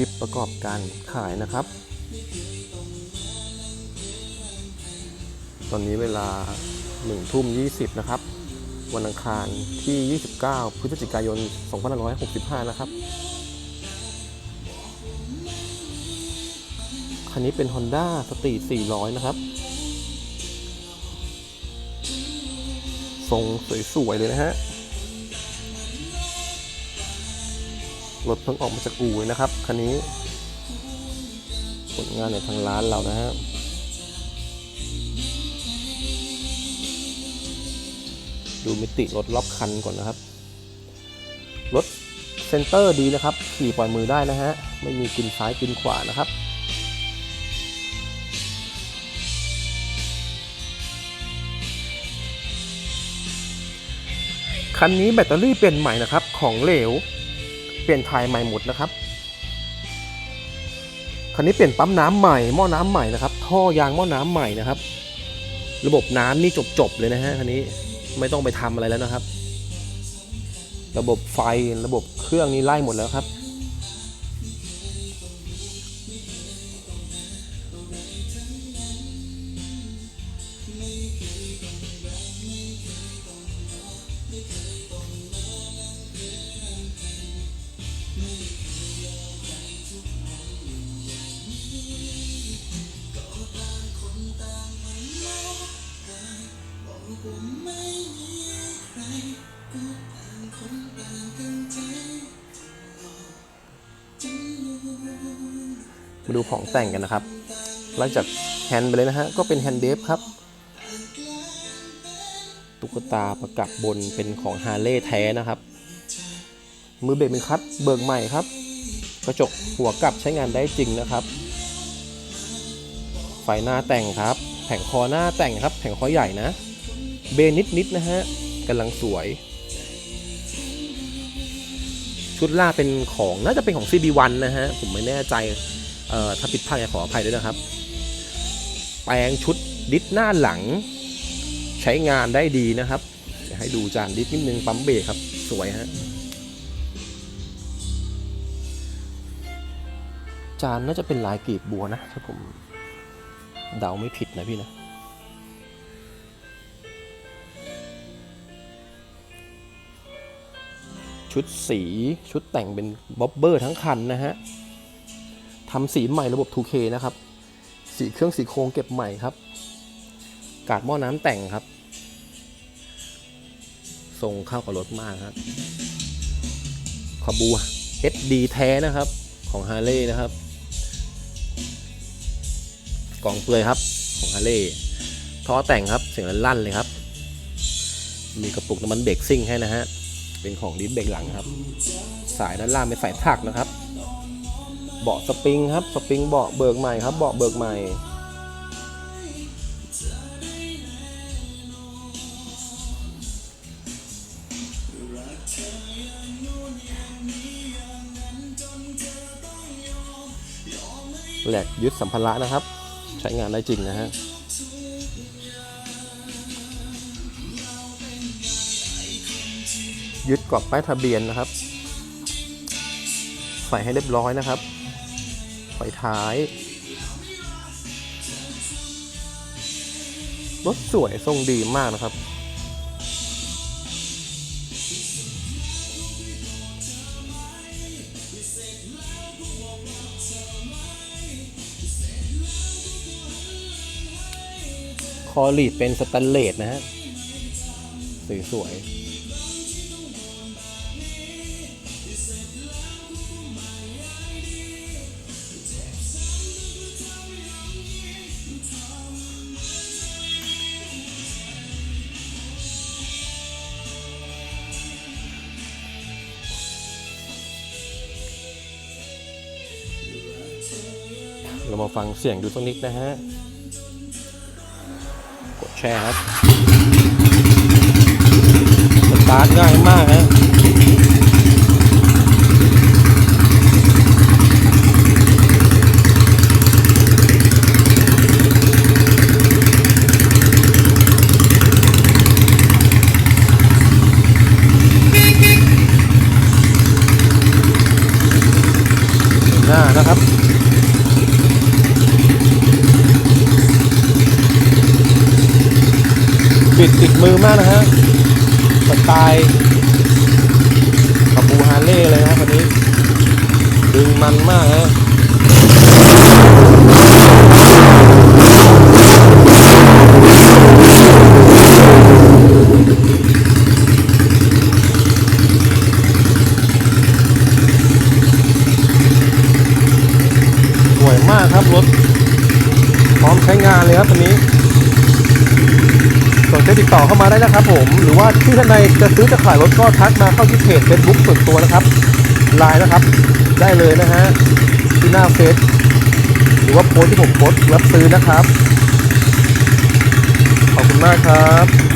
ลิปประกอบการขายนะครับ ตอนนี้เวลา1ทุ่ม20 นะครับ วันอังคารที่ 29 พฤศจิกายน 2565 นะครับ คันนี้เป็น Honda s t r e e 400 นะครับ ทรงสวยๆ เลยนะฮะ รถเพิ่งออกมาจากอู่นะครับคันนี้ผลงานในทางร้านเรานะฮะดูมิติรถรอบคันก่อนนะครับ รถเซนเตอร์ดีนะครับ ขี่ปล่อยมือได้นะฮะ ไม่มีกินซ้ายกินขวานะครับ คันนี้แบตเตอรี่เปลี่ยนใหม่นะครับ ของเหลว ลี่ยนถ่ายใหม่หมดนะครับคันนี้เปลี่ยนปั๊มน้ำใหม่หม้อน้ำใหม่นะครับ ท่อยางหม้อน้ำใหม่นะครับ ระบบน้ำนี่จบๆเลยนะฮะคันนี้ไม่ต้องไปทำอะไรแล้วนะครับ ระบบไฟระบบเครื่องนี่ไล่หมดแล้วครับ มาดูของแต่งกันนะครับไล่จากแฮนด์ไปเลยนะฮะ ก็เป็นแฮนด์เดฟครับ ตุ๊กตาประกับบนเป็นของฮาร์เลย์แท้นะครับ มือเบรกเป็นคัตเบิกใหม่ครับ กระจกหัวกลับใช้งานได้จริงนะครับ ไฟหน้าแต่งครับ แผงคอหน้าแต่งครับ แผงคอใหญ่นะ เบนนิดๆนะฮะกำลังสวย ชุดล่าเป็นของน่าจะเป็นของ CB1 นะฮะ ผมไม่แน่ใจเอ่อถ้าผิดพลาดขออภัยด้วยนะครับ แปลงชุดดิสหน้าหลัง ใช้งานได้ดีนะครับให้ดูจานดิสนิดนึงปั๊มเบรกครับ สวยฮะจานน่าจะเป็นลายกลีบบัวนะถ้าผมเดาไม่ผิดนะพี่นะ ชุดสีชุดแต่งเป็นบ๊อบเบอร์ทั้งคันนะฮะทำสีใหม่ระบบ 2K นะครับ สีเครื่องสีโครงเก็บใหม่ครับ กาดหม้อน้ำแต่งครับ ทรงเข้ากับรถมากครับขอบู HD แท้นะครับของ h a r l e y นะครับกล่องเปลือยครับของ h a r l e y ท่อแต่งครับเสียงลั่นเลยครับ มีกระปุกน้ำมันเบรกซิ่งให้นะฮะ เป็นของดิสเบรกหลังครับ สายด้านล่างเป็นสายถักนะครับ เบาะสปริงครับ สปริงเบาะเบิกใหม่ครับ เบาะเบิกใหม่แหลกยึดสัมภาระนะครับ ใช้งานได้จริงนะฮะ ยึดกรอบป้ายทะเบียนนะครับ ใส่ให้เรียบร้อยนะครับไฟท้าย รถสวยทรงดีมากนะครับ คอลีดเป็นสแตนเลสนะฮะสวยๆ เรามาฟังเสียงดูสักนิดนะฮะ กดแชร์ครับสตาร์ทง่ายมากฮะหน้านะครับ บิดติดมือมากนะฮะสไตล์กับบูฮาร์เลย์เลยนะครับวันนี้ ดึงมันมากฮะสวยมากครับรถ พร้อมใช้งานเลยครับวันนี้ สนใจติดต่อเข้ามาได้นะครับผม หรือว่าที่ท่านใดจะซื้อจะขายรถก็ทักมาเข้าที่เพจเฟซบุ๊กส่วนตัวนะครับไลน์นะครับ ได้เลยนะฮะที่หน้าเฟซหรือว่าโพสที่ผมโพสรับซื้อนะครับ ขอบคุณมากครับ